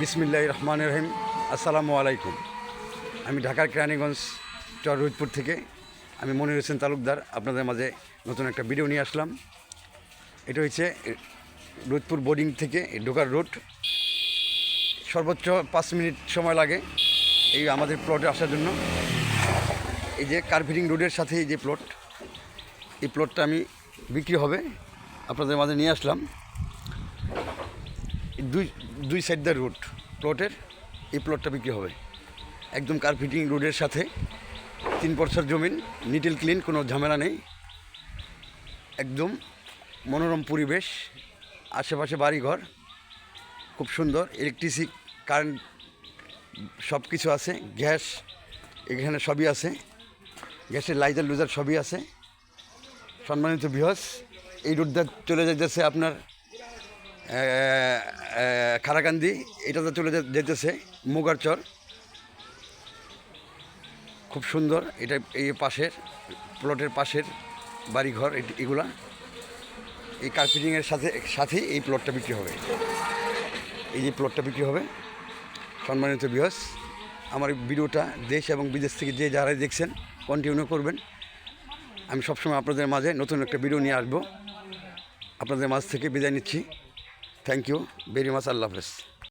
বিসমিল্লাহ রহমান রহিম। আসসালামু আলাইকুম। আমি ঢাকার কেরানীগঞ্জ চর রোহিতপুর থেকে। আমি মনির হোসেন তালুকদার, আপনাদের মাঝে নতুন একটা ভিডিও নিয়ে আসলাম। এটা হচ্ছে রোহিতপুর বোর্ডিং থেকে ঢোকার রোড সর্বোচ্চ পাঁচ মিনিট সময় লাগে এই আমাদের প্লটে আসার জন্য। এই যে কার্পেটিং রোডের সাথে এই যে প্লট এই প্লটটা আমি বিক্রি হবে। আপনাদের মাঝে নিয়ে আসলাম। দুই দুই সাইড দ্য রোড প্লটের এই প্লটটা বিক্রি হবে। একদম কার্পেটিং রোডের সাথে, তিন পরসার জমিন নিটেল ক্লিন কোনো ঝামেলা নেই। একদম মনোরম পরিবেশ, আশেপাশে বাড়িঘর, খুব সুন্দর ইলেকট্রিসিক কারেন্ট সব কিছু আছে গ্যাস এখানে সবই আছে গ্যাসের লাইজার লুজার সবই আছে। সম্মানিত বৃহস এই রোডটা চলে যাইতেছে আপনার খারাকান্দি এটাতে চলে যেতেছে মুগারচর খুব সুন্দর, এটা এই পাশের, প্লটের পাশের বাড়িঘর এগুলা। এই কার্পেটিংয়ের সাথে সাথেই এই প্লটটা বিক্রি হবে। এই যে প্লটটা বিক্রি হবে, সম্মানিত বিহস আমার ভিডিওটা দেশ এবং বিদেশ থেকে যে যারাই দেখছেন কন্টিনিউ করবেন। আমি সবসময় আপনাদের মাঝে নতুন একটা ভিডিও নিয়ে আসব। আপনাদের মাঝ থেকে বিদায় নিচ্ছি। থ্যাংক ইউ ভেরি মাচ আল্লাহ হাফেজ